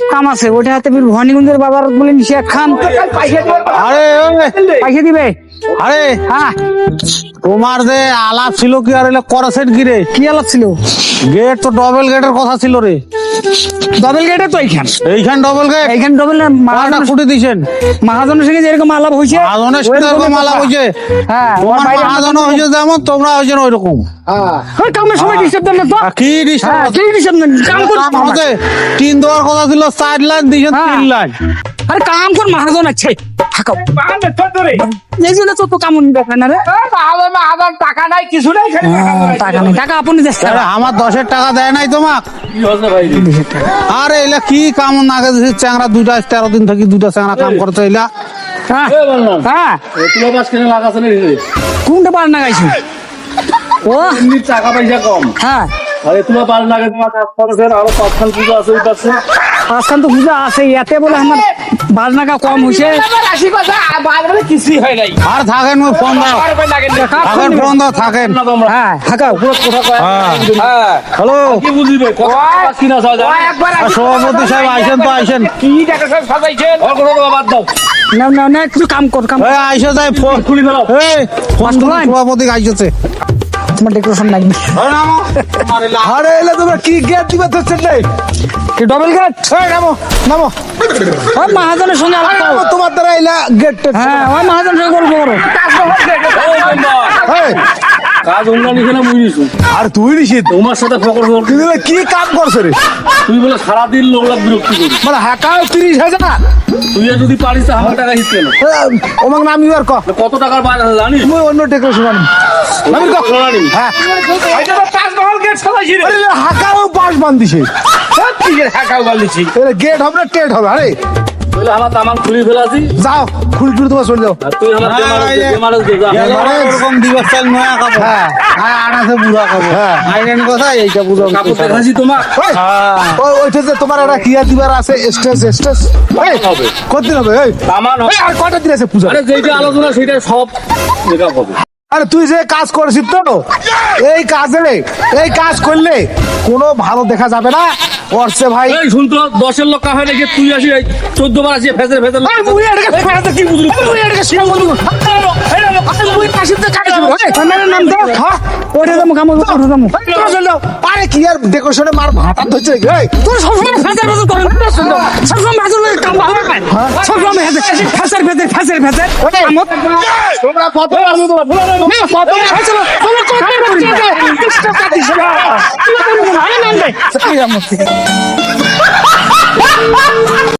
কাম আছে ওটা হাতে ভবানীগঞ্জের বাবার বলে নিশিয়া খান আরে পয়সা দিবে? আরে হ্যাঁ। তোমার যে আলাপ ছিল কি আর করেছেন কি রে? কি আলাপ ছিল? গেট তো ডবল গেটের কথা ছিল রে। ডবল গেটে তো এইখান। এইখান ডবল গেট এইখান ডবল না কয়টা ফুটে দিছেন মহাজনের সঙ্গে যেরকম আলাপ হয়েছে মহাজনের সঙ্গে যেরকম আলাপ হইছে হ্যাঁ তোমার মহাজন হইছে যেমন তোমরা হয়েছেন ওই রকম ওই কামে সময় ডিসটার্ব দেন না তো। কি disturb? হ্যাঁ কি ডিসটার্ব দেন? কাম করতে তিন দেওয়ার কথা ছিল চার লাইন দিছেন হ্যাঁ। তিন লাইন। আরে কাম কর মহাজন আছে। থাকাও এই জন্য তো তো কাম দেখবে না রে। টাকা নাই কিছু নাই খালি টাকা হ্যাঁ, নাই। টাকা নেই টাকা আপনি আরে আমার দশের টাকা দেয় নাই তোমাক? আরে এলা কি কাম নাগে দিছে চ্যাংরা দুইটা তেরো দিন থেকে দুইটা চ্যাংরা কাম করছে এলা। হ্যাঁ হ্যাঁ। না কোনটা পার না গাইছি ও। টাকা পয়সা কম। হ্যাঁ। আরে পার তোমার করেছেন আরও পাঁচখান পুজো আছে পাঁচখান তো পূজা আছে ইয়াতে বলে আমার বাজনাকা কম কথা হয় নাই আর থাকেন ওই ফোন দাও। থাকেন ফোন দাও থাকেন। না তোমরা হ্যাঁ থাকাও হ্যাঁ হ্যাঁ। হ্যালো। কি বুঝিবে কিনা সভাপতি সাহেব আইসেন তো আইসেন। কি টাকা সাজাইছেন? ওর কথা বাদ দাও। না না না একটু কাম কর কাম এই আইসে যাই ফোন খুলি ফেলো এই ফোন? সভাপতি আইসেছে তোমার ডেকোরেশন লাগবে। আরে এলে তোমরা কি গেট দিবে তো চেন্নাই কি ডবল গেট এই নামো নামো। ওই মহাজনের সঙ্গে আলাপ করো। তোমার দ্বারা এলা গেট হ্যাঁ ওই মহাজনের সঙ্গে গল্প করো। কাজ উন্নয়ন এখানে বুঝিস আর তুই নিশিত তোমার সাথে ফকর ফকর তুই কি কাম করছে রে? তুই বলে সারাদিন লোক লাগ বিরক্তি করিস। মানে হাঁকাও তিরিশ হাজার তুই যদি পারিস তো টাকা হিসেবে না ওমাক নামি আর ক। কত টাকার বাইরে জানিস? তুই অন্য ডেকোরেশন আনি। নামি ক। জানি হ্যাঁ। তাজমহল গেট সাজাইছি রে আরে বাস বান্ধিছে। বালিছি গেট হবে না টেট হবে? আরে! বলে আমার তামান খুলি ফেলাছি। যাও খুলি খুলি তোমার চলে যাও। তুই আমার যে- দেমারস দে যা। এবারে ওরকম দিবস চাল নয়া খাব। হ্যাঁ। আর আনাসে বুড়া খাব। হ্যাঁ। আইলেন কথা এইটা বুঝো কাপড় দেখাছি তোমার। ওই, ওই ওইটা যে তোমার একটা কিয়া দিবার আছে? স্টেজ স্টেজ এই হবে। কতদিন হবে? তামান আর কয়টা দিন আছে পূজা আরে যেটা আলোচনা সেটা সব হবে। আরে তুই যে কাজ করছিস তো এই কাজে এই কাজ করলে কোনো ভালো দেখা যাবে না। করছে ভাই এই শুনতো দশের লোক কাফে রেখে তুই আসি চোদ্দ বার আসি ফেসের ফেসের মুই এটাকে ফেরাতে কি বুঝলি? মুই এটাকে শিয়া। আরে, মুই কাশিতে কাটি এই। আমার নাম তো হ্যাঁ? ওঠে দাম কাম ওঠে দাম। আরে কি আর ডেকোরেশনে মার ভাতা ধরছে? এই, তোর সবসময় ফেসার ফেসার করেন সবসময় ফেসার ফেসার ফেসার কামত তোমরা কত কত